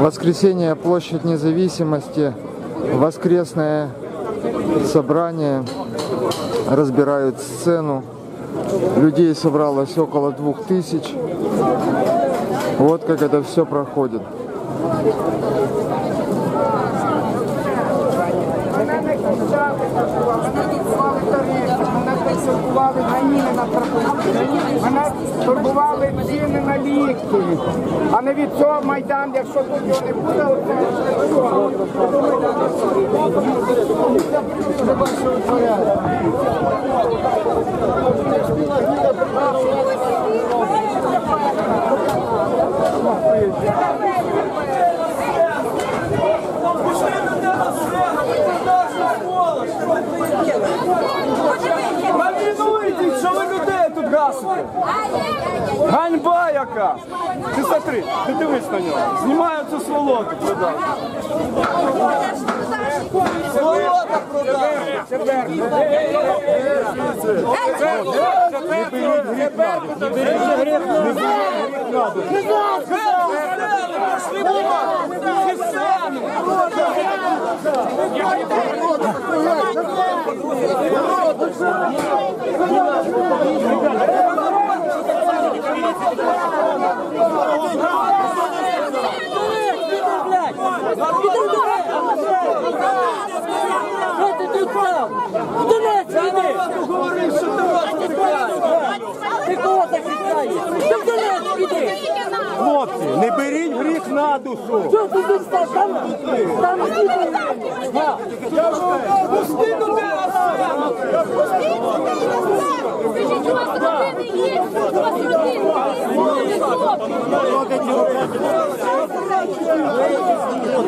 Воскресенье, площадь независимости, воскресное собрание, разбирают сцену. Людей собралось около двух тысяч. Вот как это все проходит. Мене не турбували гаїни на пропустки, мене турбували ціни на ліки. А не від цього Майдан, якщо тут його не буде, оце Марінуйтесь, людей? Ганьба яка! Ти смотри, ти дивись на нього. Знімаю цю сволоту продав. Сволота продав! Що ти вас Ти кого захищаєш? Ти в Донецьк іди! Хлопці, не беріть гріх на душу. Що ти тут став? Там, там? Хлопці.